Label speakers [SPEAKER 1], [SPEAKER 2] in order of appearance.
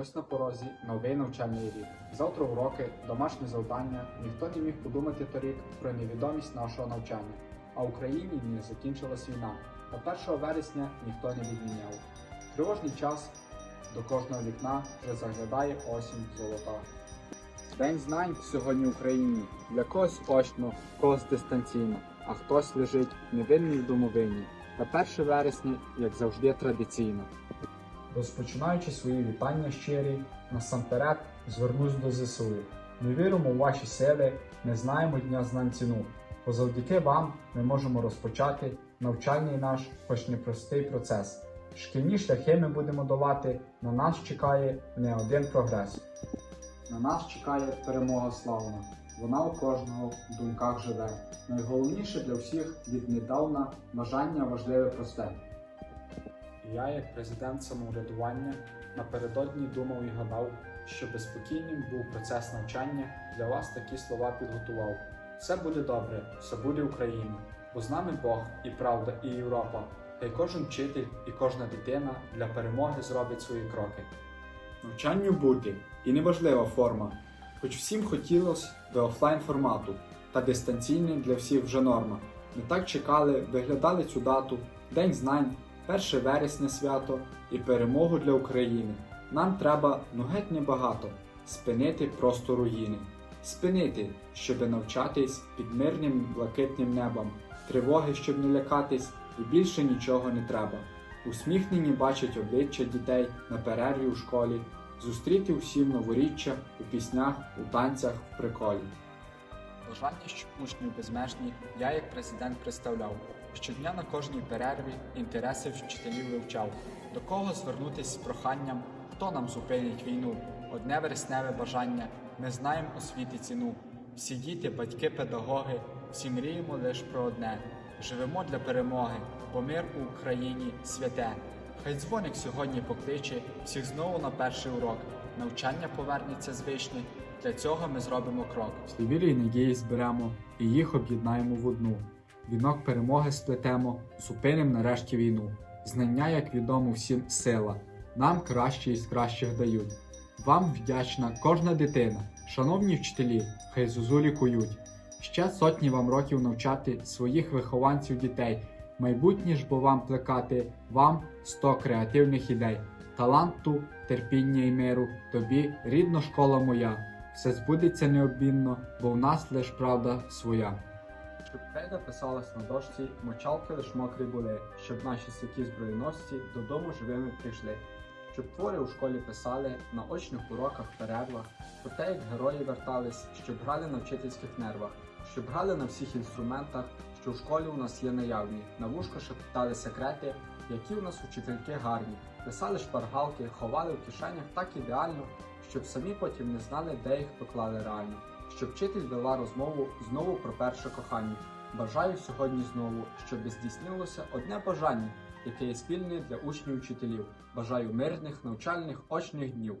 [SPEAKER 1] Ось на порозі новий навчальний рік. Завтра уроки, домашні завдання. Ніхто не міг подумати торік про невідомість нашого навчання. А в Україні не закінчилась війна. На 1 вересня ніхто не відміняв. Тривожний час до кожного вікна вже заглядає осінь золота. День знань сьогодні в Україні. Для когось очно, когось дистанційно, а хтось лежить невинний в домовині. На 1 вересня, як завжди, традиційно. Розпочинаючи свої вітання щирі, насамперед звернусь до ЗСУ. Ми віримо в ваші сили, не знаємо дня знань ціну. Бо завдяки вам ми можемо розпочати навчальний наш, хоч непростий процес. Шкільні шляхи ми будемо долати, на нас чекає не один прогрес. На нас чекає перемога славна. Вона у кожного в думках живе. Найголовніше для всіх віднедавна бажання важливе просте. Я, як президент самоврядування, напередодні думав і гадав, що безспокійним був процес навчання, для вас такі слова підготував. Все буде добре, все буде Україна, бо з нами Бог і правда, і Європа. Хай кожен вчитель і кожна дитина для перемоги зробить свої кроки. Навчанню бути і неважлива форма, хоч всім хотілося до офлайн формату, та дистанційний для всіх вже норма. Ми так чекали, виглядали цю дату, День знань, 1 вересня свято і перемогу для України. Нам треба ну геть небагато спинити просто руїни, спинити, щоби навчатись під мирним блакитним небом, тривоги, щоб не лякатись, і більше нічого не треба. Усміхнені бачать обличчя дітей на перерві у школі, зустріти усім новоріччя у піснях, у танцях, в приколі. Бажання, щоб учнів безмежні, я як президент представляв. Щодня на кожній перерві інтереси вчителів вивчав. До кого звернутись з проханням, хто нам зупинить війну? Одне вересневе бажання, ми знаємо освіти ціну. Всі діти, батьки, педагоги, всі мріємо лиш про одне. Живемо для перемоги, бо мир у Україні святе. Хай дзвоник сьогодні покличе всіх знову на перший урок. Навчання повернеться звичне. Для цього ми зробимо крок. Всі вірі й надії зберемо і їх об'єднаємо в одну. Вінок перемоги сплетемо, зупиним нарешті війну. Знання, як відомо всім, сила. Нам кращі із кращих дають. Вам вдячна кожна дитина, шановні вчителі, хай зозулі кують. Ще сотні вам років навчати своїх вихованців дітей. Майбутнє ж бо вам плекати, вам сто креативних ідей, таланту, терпіння і миру, тобі рідна школа моя. Все збудеться необмінно, бо в нас лиш правда своя. Щоб крейда писалась на дошці, мочалки лиш мокрі були, щоб наші святі збройносці додому живими прийшли. Щоб твори у школі писали, на очних уроках, перервах, про те, як герої вертались, щоб грали на вчительських нервах, щоб грали на всіх інструментах, що в школі у нас є наявні, на вушко шептали секрети, які у нас учительки гарні, писали шпаргалки, ховали в кишенях так ідеально, щоб самі потім не знали, де їх поклали реально. Щоб вчитель вела розмову знову про перше кохання. Бажаю сьогодні знову, щоб здійснилося одне бажання, яке є спільне для учнів вчителів. Бажаю мирних навчальних очних днів.